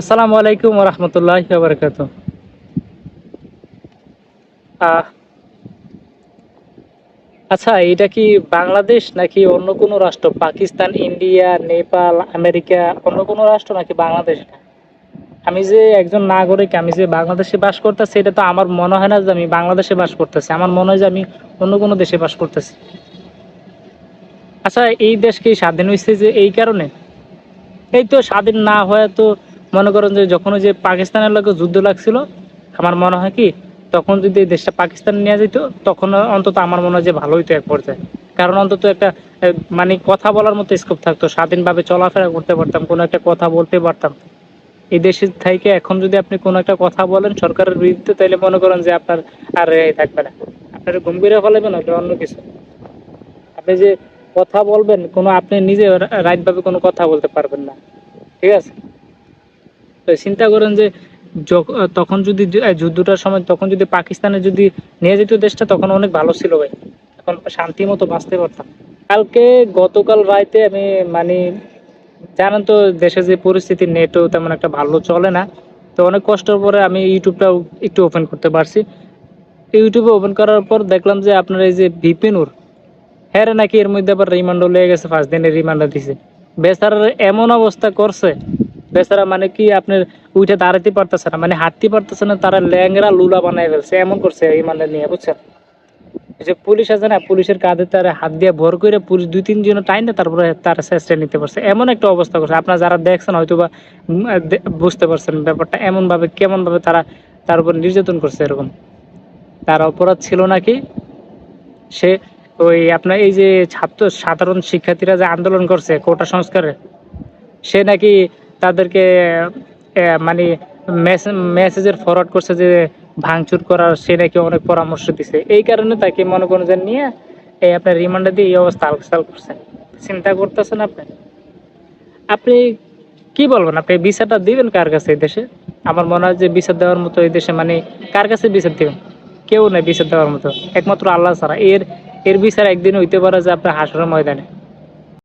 আসসালামু আলাইকুম রহমতুল্লাহ বারকাত আচ্ছা এটা কি বাংলাদেশ নাকি অন্য কোনো রাষ্ট্র? পাকিস্তান, ইন্ডিয়া, নেপাল, আমেরিকা, অন্য কোনো রাষ্ট্র নাকি বাংলাদেশ? আমি যে একজন নাগরিক, আমি যে বাংলাদেশে বাস করতেছি, এটা তো আমার মনে হয় না যে আমি বাংলাদেশে বাস করতেছি। আমার মনে হয় যে আমি অন্য কোনো দেশে বাস করতেছি। আচ্ছা এই দেশ কি স্বাধীন হয়েছে যে এই কারণে? এই তো স্বাধীন না হয়ে তো মনে করেন যে যখন যে পাকিস্তানের লোকে যুদ্ধ লাগছিল, আমার মনে হয় কি, তখন যদি দেশটা পাকিস্তান নিয়ে যেত, তখন অন্তত আমার মনে হয় যে ভালো হইতো এক পর্যায়ে। কারণ অন্তত একটা মানে কথা বলার মতো স্কোপ থাকতো, স্বাধীনভাবে চলাফেরা করতে পারতাম, কোনো একটা কথা বলতে পারতাম। এই দেশে থেকে এখন যদি আপনি কোনো একটা কথা বলেন সরকারের বিরুদ্ধে, তাহলে মনে করেন যে আপনার আর রেহাই থাকবে না। আপনার গম্ভীরে ফেলাবেন ওটা অন্য কিছু। আপনি যে কথা বলবেন, কোনো, আপনি নিজে রাইট ভাবে কোনো কথা বলতে পারবেন না। ঠিক আছে? চিন্তা করেন যে তখন যদি যুদ্ধটার সময় তখন যদি পাকিস্তানে যদি নিয়ে যেত দেশটা, তখন অনেক ভালো ছিল ভাই। এখন শান্তি মতো বাঁচতে পারতাম। কালকে গতকাল রাইতে আমি মানে জানেন তো দেশে যে পরিস্থিতি নেটও তেমন একটা ভালো চলে না। তো অনেক কষ্টের পরে আমি ইউটিউবটাও একটু ওপেন করতে পারছি। ইউটিউবে ওপেন করার পর দেখলাম যে আপনার এই যে বিপিনুর হ্যাঁ নাকি এর মধ্যে আবার রিমান্ডও লেগে গেছে, পাঁচ দিনের রিমান্ডও দিছে। বেচারার এমন অবস্থা করছে বেচারা মানে কি আপনার উঠে দাঁড়াতে পারতেছে না মানে হাঁটতে পারতেছে না, তারা ল্যাংরা লুলা বানায় ফেলছে, এমন করছে রিমান্ডে নিয়ে, বুঝছেন? যে পুলিশ আছে না, পুলিশের কাঁধে তার হাত দিয়ে ভর করে পুলিশ দুই, তিন জন টাইম তারপরে তার চেষ্টা নিতে পারছে। এমন একটা অবস্থা করছে। আপনারা যারা দেখছেন হয়তো বা বুঝতে পারছেন ব্যাপারটা এমন ভাবে কেমন ভাবে তারা তার উপর নির্যাতন করছে এরকম। তার অপরাধ ছিল নাকি? সে ওই আপনার এই যে ছাত্র সাধারণ শিক্ষার্থীরা যে আন্দোলন করছে কোটা সংস্কারে, সে নাকি তাদেরকে মানে মেসেজের ফরওয়ার্ড করছে যে ভাঙচুর করার, সে নাকি অনেক পরামর্শ দিছে। এই কারণে তাকে মনে করেন যে নিয়ে এই আপনার রিমান্ডে দিয়ে এই অবস্থা আলসাল করছেন চিন্তা করতেছেন আপনি? আপনি কি বলবেন? আপনি বিচারটা দিবেন কার কাছে এই দেশে? আমার মনে হয় যে বিচার দেওয়ার মতো এই দেশে মানে কার কাছে বিচার দিবেন? কেউ নেই বিচার দেওয়ার মতো। একমাত্র আল্লাহ ছাড়া। এর এর বিচার একদিন হইতে পারে যে আপনার হাসরের ময়দানে।